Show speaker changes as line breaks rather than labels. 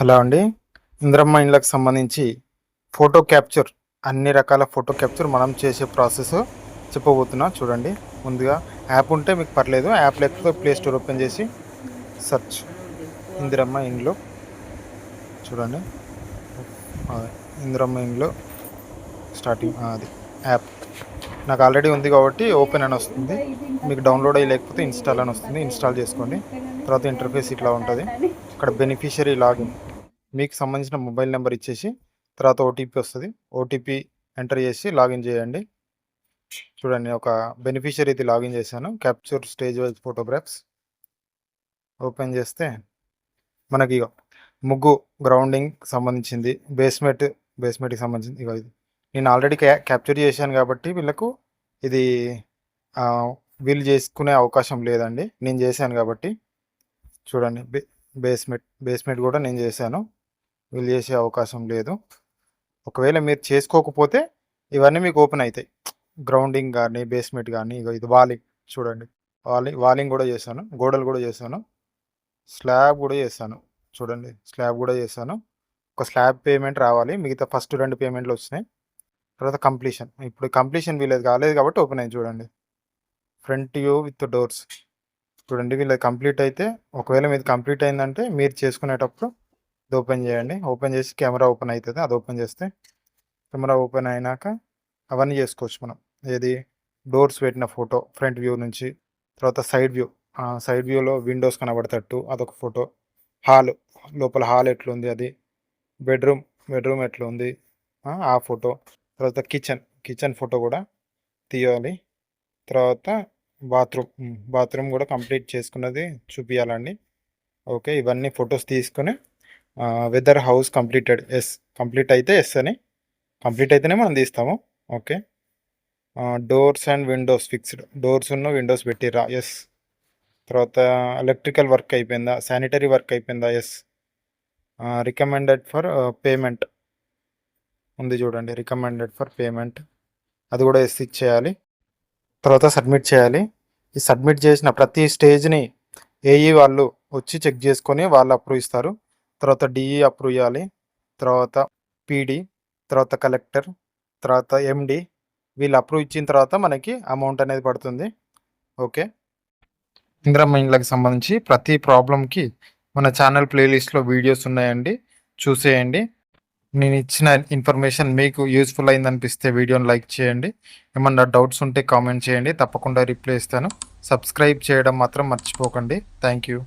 Hello అండి. ఇంద్రమ్మ ఇండ్లకు సంబంధించి ఫోటో క్యాప్చర్ అన్ని రకాల ఫోటో క్యాప్చర్ మనం చేసే ప్రాసెస్ చెప్పబోతున్నా. చూడండి ముందుగా యాప్ ఉంటే మీకు పర్లేదు. యాప్ లేకపోతే ప్లే స్టోర్ ఓపెన్ చేసి సెర్చ్ ఇందిరమ్మ ఇండ్లు. చూడండి ఇందిరమ్మ ఇండ్లు స్టార్టింగ్ అది యాప్. నాకు ఆల్రెడీ ఉంది కాబట్టి ఓపెన్ అని వస్తుంది. మీకు డౌన్లోడ్ అయ్యి లేకపోతే ఇన్స్టాల్ అని వస్తుంది. ఇన్స్టాల్ చేసుకోండి. తర్వాత ఇంటర్ఫేస్ ఇట్లా ఉంటుంది. ఇక్కడ బెనిఫిషరీ లాగిన్ మీకు సంబంధించిన మొబైల్ నెంబర్ ఇచ్చేసి తర్వాత ఓటీపీ వస్తుంది. ఓటీపీ ఎంటర్ చేసి లాగిన్ చేయండి. చూడండి ఒక బెనిఫిషరీది లాగిన్ చేశాను. Capture stage wise photographs open చేస్తే మనకి ముగ్గు గ్రౌండింగ్ సంబంధించింది. బేస్మెంట్ బేస్మెంట్కి సంబంధించింది. ఇక ఇది. నేను ఆల్రెడీ క్యాప్చర్ చేశాను కాబట్టి వీళ్ళకు ఇది వీళ్ళు చేసుకునే అవకాశం లేదండి. నేను చేశాను కాబట్టి. చూడండి బేస్మెంట్ బేస్మెంట్ కూడా నేను చేశాను. వీళ్ళు చేసే అవకాశం లేదు. ఒకవేళ మీరు చేసుకోకపోతే ఇవన్నీ మీకు ఓపెన్ అవుతాయి గ్రౌండింగ్ కానీ బేస్మెంట్ కానీ ఇగో ఇది వాలింగ్ చూడండి. వాలింగ్ వాలింగ్ కూడా చేశాను. గోడలు కూడా చేశాను. స్లాబ్ కూడా చేశాను. చూడండి స్లాబ్ కూడా చేశాను. ఒక స్లాబ్ పేమెంట్ రావాలి. మిగతా ఫస్ట్ రెండు పేమెంట్లు వచ్చినాయి. తర్వాత కంప్లీషన్ ఇప్పుడు కంప్లీషన్ వీలేదు కాలేదు కాబట్టి ఓపెన్ అయింది చూడండి. ఫ్రంట్ వ్యూ విత్ డోర్స్ చూడండి వీళ్ళది కంప్లీట్ అయితే ఒకవేళ మీది కంప్లీట్ అయిందంటే మీరు చేసుకునేటప్పుడు ఇది ఓపెన్ చేయండి. ఓపెన్ చేసి కెమెరా ఓపెన్ అవుతుంది అది ఓపెన్ చేస్తే కెమెరా ఓపెన్ అయినాక అవన్నీ చేసుకోవచ్చు మనం. ఏది? డోర్స్ పెట్టిన ఫోటో ఫ్రంట్ వ్యూ నుంచి తర్వాత సైడ్ వ్యూ. సైడ్ వ్యూలో విండోస్ కనబడతట్టు అదొక ఫోటో. హాల్ లోపల హాల్ ఎట్లుంది అది? బెడ్రూమ్ బెడ్రూమ్ ఎట్లుంది? ఆ, ఆ ఫోటో. తర్వాత కిచెన్ కిచెన్ ఫోటో కూడా తీయాలి. తర్వాత బాత్రూమ్ బాత్రూమ్ కూడా కంప్లీట్ చేసుకున్నది చూపించాలండి ఓకే ఇవన్నీ ఫొటోస్ తీసుకొని whether house completed yes complete అయితే ఎస్ అని కంప్లీట్ అయితేనే మనం తీస్తాము. Okay doors and windows fixed doors ఉన్న విండోస్ పెట్టిరా ఎస్. తర్వాత ఎలక్ట్రికల్ వర్క్ అయిపోయిందా శానిటరీ వర్క్ అయిపోయిందా ఎస్. Recommended for payment. ఉంది చూడండి రికమెండెడ్ ఫర్ పేమెంట్. అది కూడా ఎస్ ఇచ్చేయాలి. తర్వాత సబ్మిట్ చేయాలి. ఈ సబ్మిట్ చేసిన ప్రతి స్టేజ్ని ఏఈ వాళ్ళు వచ్చి చెక్ చేసుకొని వాళ్ళు అప్రూవ్ ఇస్తారు. తర్వాత డిఈ అప్రూవ్ ఇవ్వాలి తర్వాత పీడీ తర్వాత కలెక్టర్ తర్వాత ఎండి వీళ్ళు అప్రూవ్ ఇచ్చిన తర్వాత మనకి అమౌంట్ అనేది పడుతుంది. ఓకే? ఇందిరా ఇండ్లకు సంబంధించి ప్రతి ప్రాబ్లంకి మన ఛానల్ ప్లేలిస్ట్లో వీడియోస్ ఉన్నాయండి. చూసేయండి. నేను ఇచ్చిన ఇన్ఫర్మేషన్ మీకు యూస్ఫుల్ అయింది అనిపిస్తే వీడియోని లైక్ చేయండి. ఏమన్నా డౌట్స్ ఉంటే కామెంట్ చేయండి. తప్పకుండా రిప్లై ఇస్తాను. సబ్స్క్రైబ్ చేయడం మాత్రం మర్చిపోకండి. Thank you